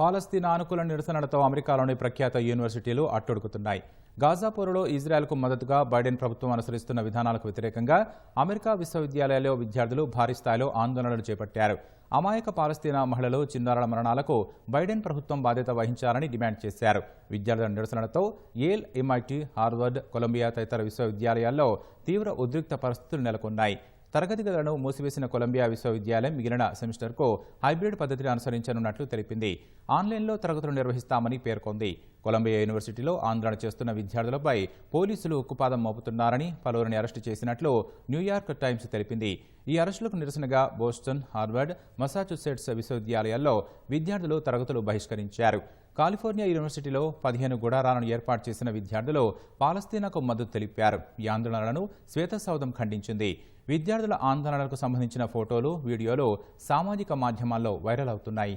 పాలస్తీనా అనుకూల నిరసనలతో అమెరికాలోని ప్రఖ్యాత యూనివర్సిటీలు అట్టొడుకుతున్నాయి. గాజా పోరులో ఇజ్రాయెల్కు మద్దతుగా బైడెన్ ప్రభుత్వం అనుసరిస్తున్న విధానాలకు వ్యతిరేకంగా అమెరికా విశ్వవిద్యాలయాల్లో విద్యార్థులు భారీ స్థాయిలో ఆందోళనలు చేపట్టారు. అమాయక పాలస్తీనా మహిళలు చిన్నారుల మరణాలకు బైడెన్ ప్రభుత్వం బాధ్యత వహించాలని డిమాండ్ చేశారు. విద్యార్థుల నిరసనలతో ఏల్ ఎంఐటి హార్వర్డ్ కొలంబియా తదితర విశ్వవిద్యాలయాల్లో తీవ్ర ఉద్రిక్త పరిస్థితులు నెలకొన్నాయి. తరగతి గదులను మూసివేసిన కొలంబియా విశ్వవిద్యాలయం మిగిలిన సెమిస్టర్కు హైబ్రిడ్ పద్ధతిని అనుసరించనున్నట్లు తెలిపింది. ఆన్లైన్లో తరగతులు నిర్వహిస్తామని పేర్కొంది. కొలంబియా యూనివర్సిటీలో ఆందోళన చేస్తున్న విద్యార్థులపై పోలీసులు ఉక్కుపాదం మోపుతున్నారని పలువురిని అరెస్టు చేసినట్లు న్యూయార్క్ టైమ్స్ తెలిపింది. ఈ అరెస్టులకు నిరసనగా బోస్టన్ హార్వర్డ్ మసాచుసెట్స్ విశ్వవిద్యాలయాల్లో విద్యార్థులు తరగతులు బహిష్కరించారు. కాలిఫోర్నియా యూనివర్సిటీలో పదిహేను గుడారాలను ఏర్పాటు చేసిన విద్యార్థులు పాలస్తీనాకు మద్దతు తెలిపారు. ఈ ఆందోళనలను శ్వేతసౌధం ఖండించింది. విద్యార్థుల ఆందోళనలకు సంబంధించిన ఫోటోలు వీడియోలు సామాజిక మాధ్యమాల్లో వైరల్ అవుతున్నాయి.